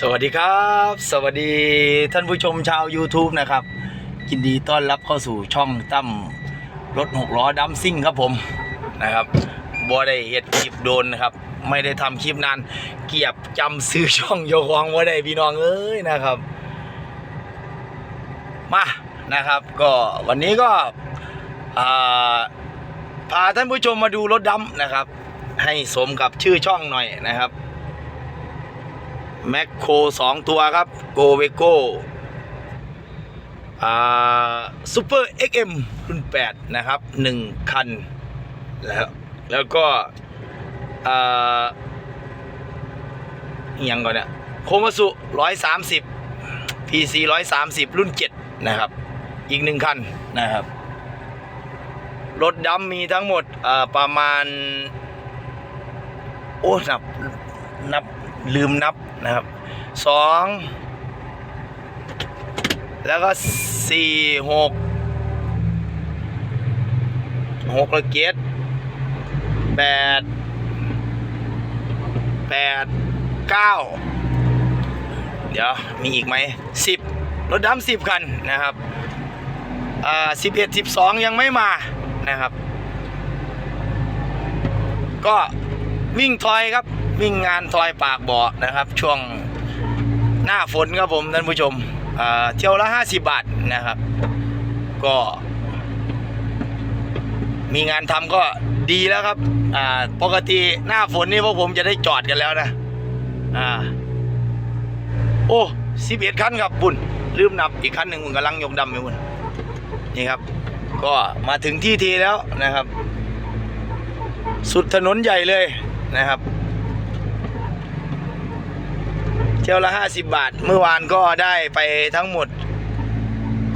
สวัสดีครับ สวัสดีท่านผู้ชมชาว YouTube นะครับยินดีต้อนรับเข้าสู่ช่องตั้มรถหกล้อดัมซิ่งครับผมนะครับบัได้เฮ็ดคลิปโดนนะครับ ไม่ได้ทำคลิปนาน เกียบจำซื้อช่องโยควงว่ได้พี่น้องเอ้ยนะครับ มานะครับ ก็วันนี้ก็พาท่านผู้ชมมาดูรถดำนะครับ ให้สมกับชื่อช่องหน่อยนะครับ แมคโครสองตัวครับโกเวโก้ซูเปอร์ XM รุ่น8นะครับ1คัน แล้วแล้วก็ยังก่อนเนี่ยโคมาสุ130 PC 130รุ่น7นะครับ อีกหนึ่งคันนะครับ รถดำมีทั้งหมดประมาณ โอ้นับนับ ลืมนับนะครับสองแล้วก็สี่หกหกระเกียรแปดแปดเก้าเดี๋ยว มีอีกไหมสิบรถดำสิบคันนะครับอ่าสิบเอ็ดสิบสองยังไม่มานะครับ ก็วิ่งทอยครับ วิ่งงานทอยปากบ่อนะครับ ช่วงหน้าฝนครับผมท่านผู้ชมเที่ยวละ 50 บาทนะครับ ก็ มีงานทำก็ดีแล้วครับปกติหน้าฝนนี่พวกผมจะได้จอดกันแล้วนะอ่าโอ้สิบเอ็ดคันครับบุญลืมนับอีกคันหนึ่งผมกำลังยกดำอยู่บุญนี่ครับ ก็มาถึงที่ทีแล้วนะครับ สุดถนนใหญ่เลยนะครับ เที่ยวละ 50 บาท เมื่อวานก็ได้ไปทั้งหมด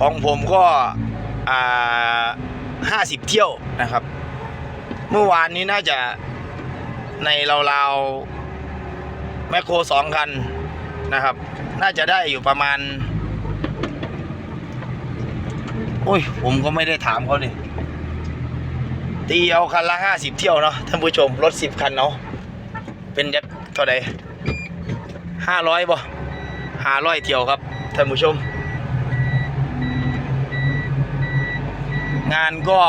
ของผมก็อ่า50เที่ยวนะครับ เมื่อวานนี้น่าจะในราวๆแมคโครสองคันนะครับ น่าจะได้อยู่ประมาณ โอ้ย ผมก็ไม่ได้ถามเขาดิตีเอาคันละห้าสิบเที่ยวเนาะท่านผู้ชม รถสิบคันเนาะเป็นยักเท่าใด ห้าร้อยบ่ห้าร้อยเที่ยวครับท่านผู้ชม งานก็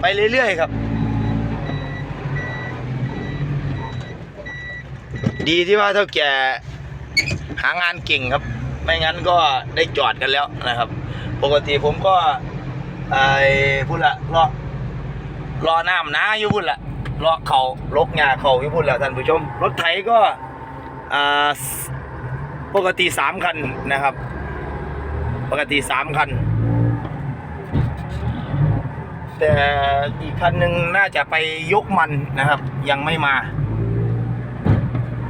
ไปเรื่อยๆครับ ดีที่ว่าเท่าแก่หางานเก่งครับ ไม่งั้นก็ได้จอดกันแล้วนะครับ ปกติผมก็ไอ้พูดละรอรอน้ำนะอยู่พุ่นละรอเขาลกงาเขาอยู่พุ่นละท่านผู้ชม รถไถก็ ปกติสามคันนะครับ ปกติสามคัน แต่อีกคันหนึ่งน่าจะไปยกมันนะครับ ยังไม่มา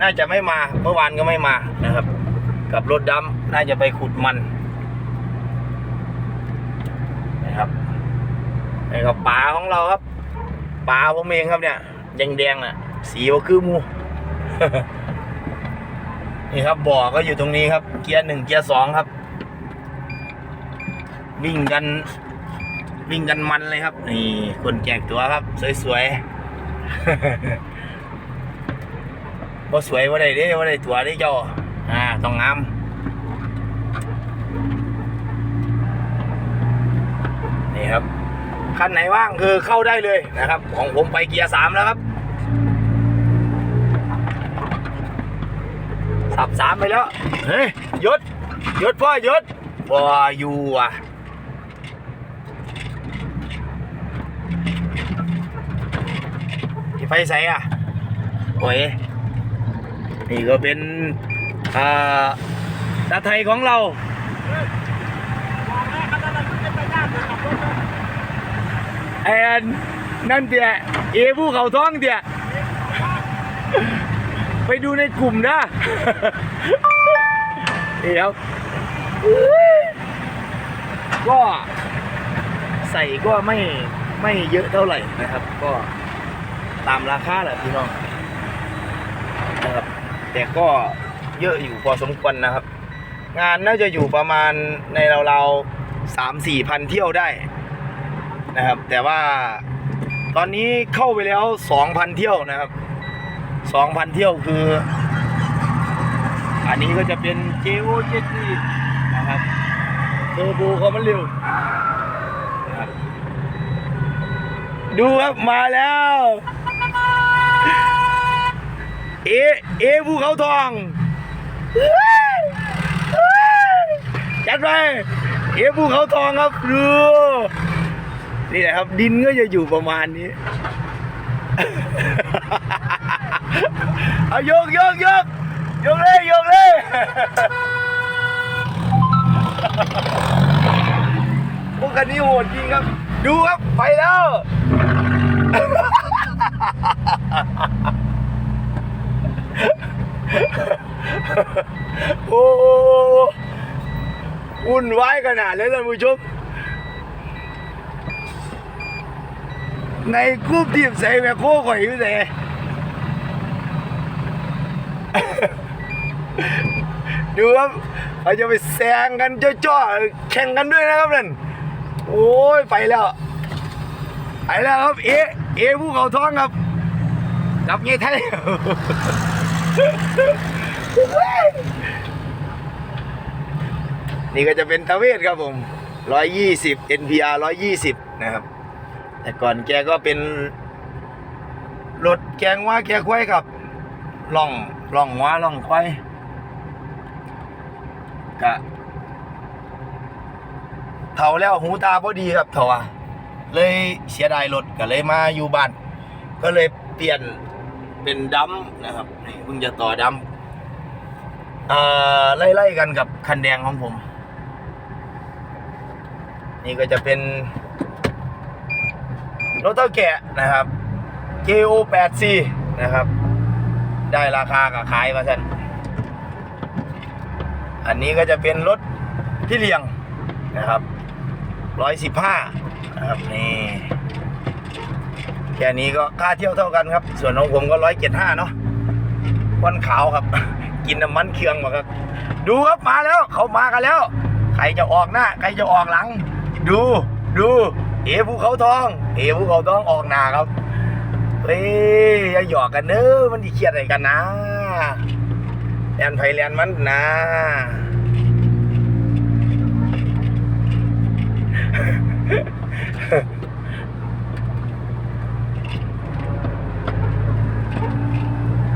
น่าจะไม่มาเมื่อวานก็ไม่มานะครับ กับรถดำน่าจะไปขุดมันนะครับนี่ครับป่าของเราครับป่าผมเองครับเนี่ยแดงๆน่ะสีว่าคือมู นี่ครับบ่อก็อยู่ตรงนี้ครับ เกียร์หนึ่งเกียร์สองครับ วิ่งกัน วิ่งกันมันเลยครับ นี่คนแจกตัวครับ สวยๆบ่สวยว่าได้เด้ว่าได้ตัวได้เจ้าอ่าต้องงามนี่ครับคันไหนว่างคือเข้าได้เลยนะครับ ของผมไปเกียร์สามแล้วครับ สับสามไปแล้ว เฮ้ยหยุดหยุดพ่อหยุดบ่อยู่อะที่ไฟใสอะโอ้ยนี่ก็เป็นอ่าตาไทยของเราแอนนั่นเดียเอผู้เขาท้องเดีย ไปดูในกลุ่มนะนี่ครับก็ใส่ก็ไม่ไม่เยอะเท่าไหร่นะครับ ก็ตามราคาแหละพี่น้องนะครับ แต่ก็เยอะอยู่พอสมควรนะครับ งานน่าจะอยู่ประมาณในราวๆสามสี่พันเที่ยวได้นะครับ แต่ว่าตอนนี้เข้าไปแล้ว2,000เที่ยวนะครับ 2,000เที่ยวคือ อันนี้ก็จะเป็น JO 7นะครับเทอร์โบเขามันเร็วนะครับดูครับมาแล้วเอเอภูเขาทองจัดไปเอภูเขาทองครับดูนี่แหละครับดินก็จะอยู่ประมาณนี้ เอาโยกโยกโยกโยกเลยโยกเลยพวกคันนี้โหดจริงครับ ดูครับไปแล้วโอ้หอุ่นวายขนาดเลยท่านผู้ชมในกรุ๊ปทีมใส่แมคโครข่อยอยู่ไหน ดูครับเขาจะไปแซงกันจ้อๆแข่งกันด้วยนะครับนั่นโอ้ยไปแล้วไปแล้วครับเอเอผู้เขาท้องครับกับเงี้ยไทยนี่ก็จะเป็นทเวศครับผม120 NPR 120 นะครับ แต่ก่อนแกก็เป็นรถแกงว่าแกควายครับ ล่องล่องว่าล่องควายกะเท่าแล้วหูตาพอดีครับเท่าว่าเลยเสียดายรถก็เลยมาอยู่บ้านก็เลยเปลี่ยนเป็นดัมนะครับเพิ่งจะต่อดัมเอ่อไล่ๆกันกับคันแดงของผม นี่ก็จะเป็นรถเท่าแกะนะครับ KO 8 C นะครับ ได้ราคากับขายมาท่านอันนี้ก็จะเป็นรถพี่เลียงนะครับ115นะครับนี่แค่นี้ก็ค่าเที่ยวเท่ากันครับ ส่วนของผมก็175เจ็ดห้าเนาะควันขาวครับ กินน้ำมันเครื่องมาครับ ดูครับมาแล้วเขามากันแล้ว ใครจะออกหน้าใครจะออกหลัง ดูดู เอภูเขาทอง เอภูเขาทองออกหน้าครับ เฮ้ยอย่าหยอกกันเนอะมันดีเครียดอะไรกันนะแลนไฟแลนมันนะ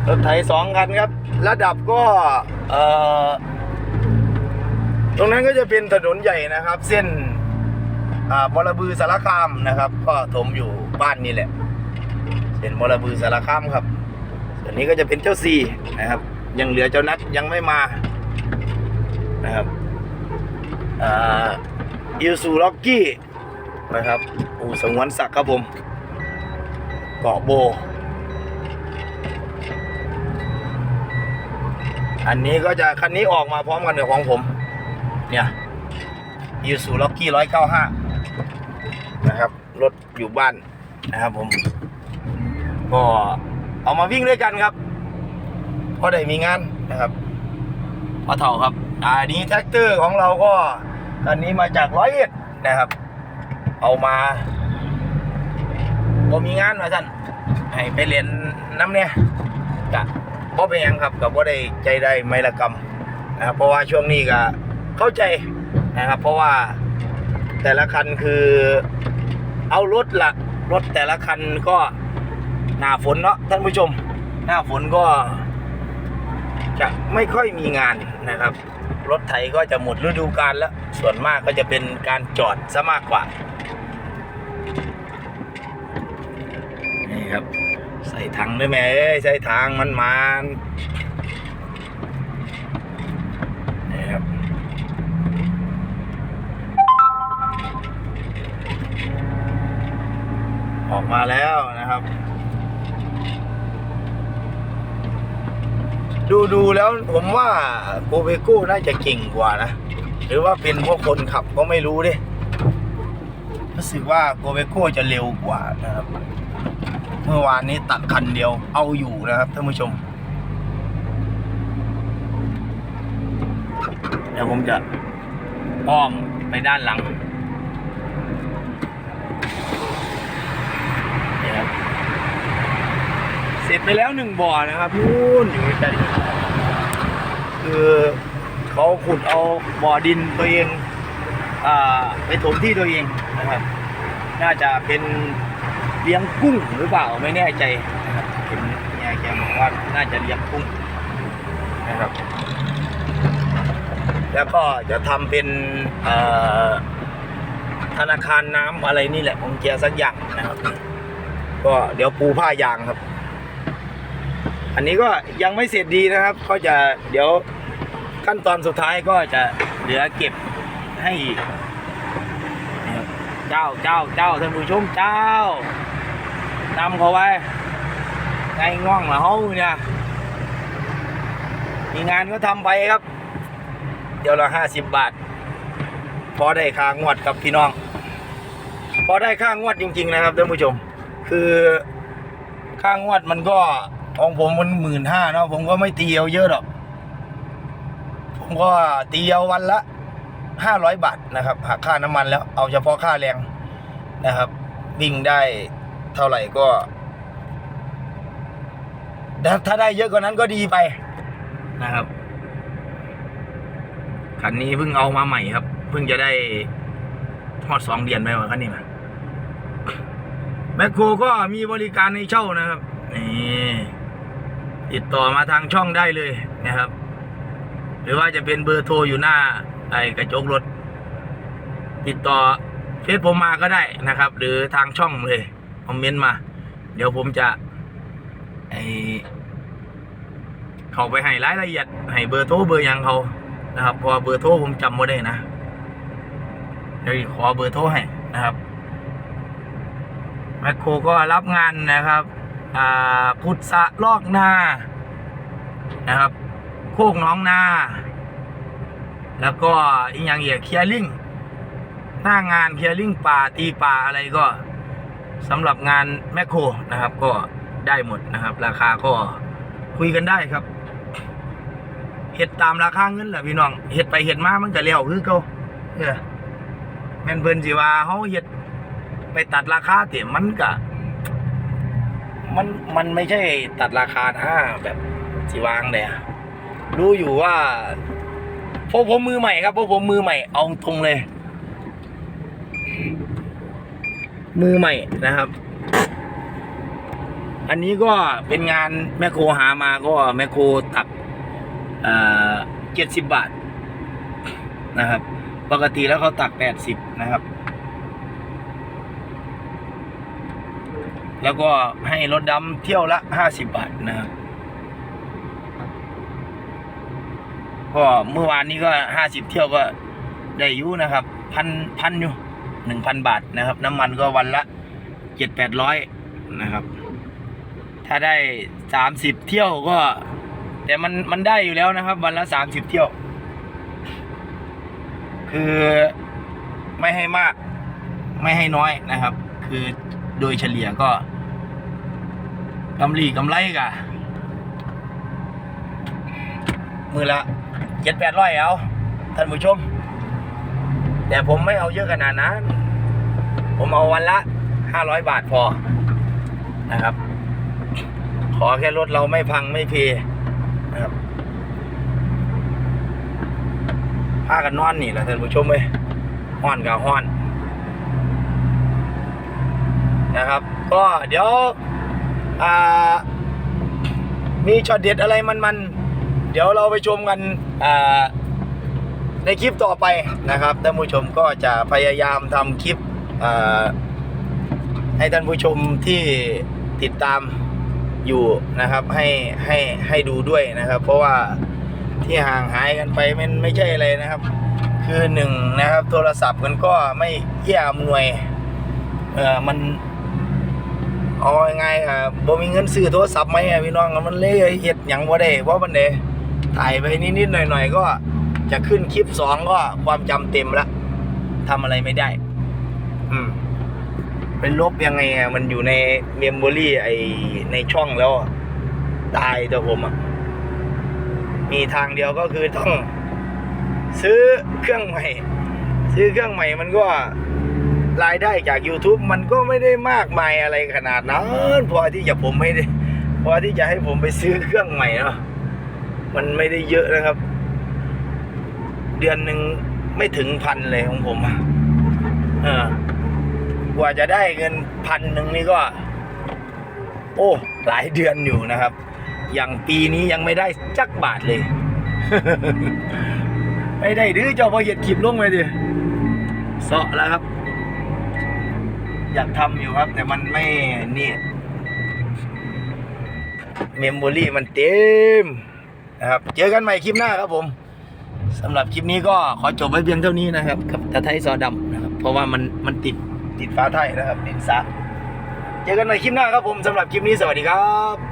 รถไถสองคันครับ ระดับก็ เอ่อ ตรงนั้นก็จะเป็นถนนใหญ่นะครับ เส้น อ่าบรบือสารคามนะครับ ก็ถมอยู่บ้านนี่แหละ เส้นบรบือสารคามครับส่วนนี้ก็จะเป็นเจ้าซีนะครับ ยังเหลือเจ้านัดยังไม่มานะครับอ่าอิวซูล็อกกี้นะครับอูสงวนศักดิ์ครับผม เกาะโบ อันนี้ก็จะคันนี้ออกมาพร้อมกันกับของผม เนี่ยยูสูล็อกกี้ร้อยเก้าห้านะครับ รถอยู่บ้านนะครับผม ก็เอามาวิ่งด้วยกันครับเพราะได้มีงานนะครับพอเท่าครับอันนี้แท็กเตอร์ของเราก็คันนี้มาจากร้อยเอ็ดนะครับ เอามาพอมีงานมาสั่นให้ไปเรียนน้ำเนี่ยกะบ่เป็นยังครับกับบ่ได้ใจได้ไม่ละกรรมนะครับเพราะว่าช่วงนี้ก็เข้าใจนะครับ เพราะว่าแต่ละคันคือเอารถละรถแต่ละคันก็ หน้าฝนเนาะท่านผู้ชม หน้าฝนก็ จะไม่ค่อยมีงานนะครับ รถไถก็จะหมดฤดูกาลแล้ว ส่วนมากก็จะเป็นการจอดซะมากกว่า นี่ครับ ใส่ถังด้วยแม่เอ้ยใส่ถังมันมันนี่ครับออกมาแล้วนะครับ ดูดูแล้วผมว่าโกเบโก้น่าจะเก่งกว่านะ หรือว่าเป็นพวกคนขับก็ไม่รู้ดิรู้สึกว่าโกเบโก้จะเร็วกว่านะครับ เมื่อวานนี้ตัดคันเดียวเอาอยู่นะครับท่านผู้ชม เดี๋ยวผมจะอ้อมไปด้านหลังนี่ครับ เส ร็จไปแล้วหนึ่งบ่อนะครับนู่นอยู่ไกลคือเขาขุดเอาบ่อดินตัวเองอ่าไปถมที่ตัวเองนะครับ น่าจะเป็นเลี้ยงกุ้งหรือเปล่าไม่แน่ใจนะครับเห็นแกแกบอกว่าน่าจะเลี้ยงกุ้งนะครับ แล้วก็จะทำเป็นธนาคารน้ำอะไรนี่แหละของแกสักอย่างนะครับ ก็เดี๋ยวปูผ้ายางครับ อันนี้ก็ยังไม่เสร็จดีนะครับ ก็จะเดี๋ยวขั้นตอนสุดท้ายก็จะเหลือเก็บให้อีกเจ้าเจ้าเจ้าท่านผู้ชมเจ้านำเขาไว้ไงง่องเหรอเฮาเนี่ยมีงานก็ทำไปครับ เดี๋ยวละห้าสิบบาท พอได้ค่างวดครับพี่น้อง พอได้ค่างวดจริง ๆ นะครับท่านผู้ชม คือค่างวดมันก็ ของผมมันหมื่นห้าเนาะผมก็ไม่ตีเอาเยอะหรอก ผมก็ตีเอาวันละห้าร้อยบาทนะครับหักค่าน้ำมันแล้วเอาเฉพาะค่าแรงนะครับ วิ่งได้เท่าไหร่ก็ถ้าถ้าได้เยอะกว่านั้นก็ดีไปนะครับคันนี้เพิ่งเอามาใหม่ครับ เพิ่งจะได้ทอดสองเดือนไปว่าคันนี้มาแมคโครก็มีบริการในเช่านะครับนี่ ติดต่อมาทางช่องได้เลยนะครับ หรือว่าจะเป็นเบอร์โทรอยู่หน้าไอ้กระจกรถ ติดต่อเฟซผมมาก็ได้นะครับ หรือทางช่องเลยคอมเมนต์มา เดี๋ยวผมจะไอเขาไปให้รายละเอียดให้เบอร์โทรเบอร์ยังเขานะครับพอเบอร์โทรผมจำไม่ได้นะเดี๋ยวขอเบอร์โทรให้นะครับแมคโครก็รับงานนะครับ อ่าพุทธะลอกนานะครับโคกน้องนา แล้วก็อีกอย่างเอียเคลียร์ลิงหน้างานเคลียร์ลิงป่าตีป่าอะไรก็สำหรับงานแมคโครนะครับ ก็ได้หมดนะครับ ราคาก็คุยกันได้ครับเห็ดตามราคาเงินแหละพี่น้องเห็ดไปเห็ดมามันก็เลี้ยวคือเก่าเออแม่นเพิ่นสิว่าเฮาเห็ดไปตัดราคาเต็มมันก็ มันมันไม่ใช่ตัดราคานะแบบสิวางเลยอะรู้อยู่ว่าพวกผมมือใหม่ครับพวกผมมือใหม่เอาตรงเลย มือใหม่นะครับ อันนี้ก็เป็นงานแมคโครหามาก็แมคโครตักเจ็ดสิบบาทนะครับ ปกติแล้วเขาตักแปดสิบนะครับ แล้วก็ให้รถดำเที่ยวละห้าสิบบาทนะครับก็เมื่อวานนี้ก็ห้าสิบเที่ยวก็ได้อยู่นะครับพันพันอยู่หนึ่งพันบาทนะครับ น้ำมันก็วันละเจ็ดแปดร้อยนะครับ ถ้าได้สามสิบเที่ยวก็ แต่มันมันได้อยู่แล้วนะครับ วันละสามสิบเที่ยว คือไม่ให้มาก ไม่ให้น้อยนะครับ คือโดยเฉลี่ยก็ กำลีกำไรกะมือละเจ็ดแปดร้อยเอา ท่านผู้ชม แต่ผมไม่เอาเยอะขนาดนั้น ผมเอาวันละห้าร้อยบาทพอนะครับ ขอแค่รถเราไม่พังไม่เพนะครับพากันนอนนี่แหละท่านผู้ชมเว้ยห้อนกับห้อนนะครับ ก็เดี๋ยว อ่า มีช็อตเด็ดอะไรมันๆ เดี๋ยวเราไปชมกันอ่าในคลิปต่อไปนะครับท่านผู้ชมก็จะพยายามทำคลิปให้ท่านผู้ชมที่ติดตามอยู่นะครับให้ให้ให้ดูด้วยนะครับ เพราะว่าที่ห่างหายกันไปมันไม่ใช่อะไรนะครับ คือหนึ่งนะครับ โทรศัพท์มันก็ไม่เอื้ออำนวยเออมัน เอาไงายๆครับบ่มีเงินซื้อโทรศัพท์ไหมพี่น้องมันเลยเฮ็ดหยังบ่ได้เพราะมันเด้ถ่ายไปนิดๆหน่อยๆก็จะขึ้นคลิปสองก็ความจำเต็มละทำอะไรไม่ได้ อืมเป็นลบยังไงอะมันอยู่ในเมมโมรี่ไอในช่องแล้วตายตัวผมอะมีทางเดียวก็คือต้อง ซื้อเครื่องใหม่ ซื้อเครื่องใหม่มันก็ รายได้จาก YouTube มันก็ไม่ได้มากมายอะไรขนาดนั้นพอที่จะผมไม่ได้พอที่จะให้ผมไปซื้อเครื่องใหม่เนาะมันไม่ได้เยอะนะครับ เดือนหนึ่งไม่ถึงพันเลยของผมอะเออกว่าจะได้เงินพันหนึ่งนี่ก็ โอ้หลายเดือนอยู่นะครับ อย่างปีนี้ยังไม่ได้จักบาทเลย ไม่ได้ดื้อเจ้าพอเหยียดขีบลงไปดิเสาะแล้วครับ อยากทำอยู่ครับ แต่มันไม่นี่เมมโมรี่มันเต็มนะครับ เจอกันใหม่คลิปหน้าครับผมสำหรับคลิปนี้ก็ขอจบไว้เพียงเท่านี้นะครับกับตะไทซอดำนะครับ เพราะว่ามันมันติดติดฟ้าไทยนะครับติดซะเจอกันใหม่คลิปหน้าครับผมสำหรับคลิปนี้สวัสดีครับ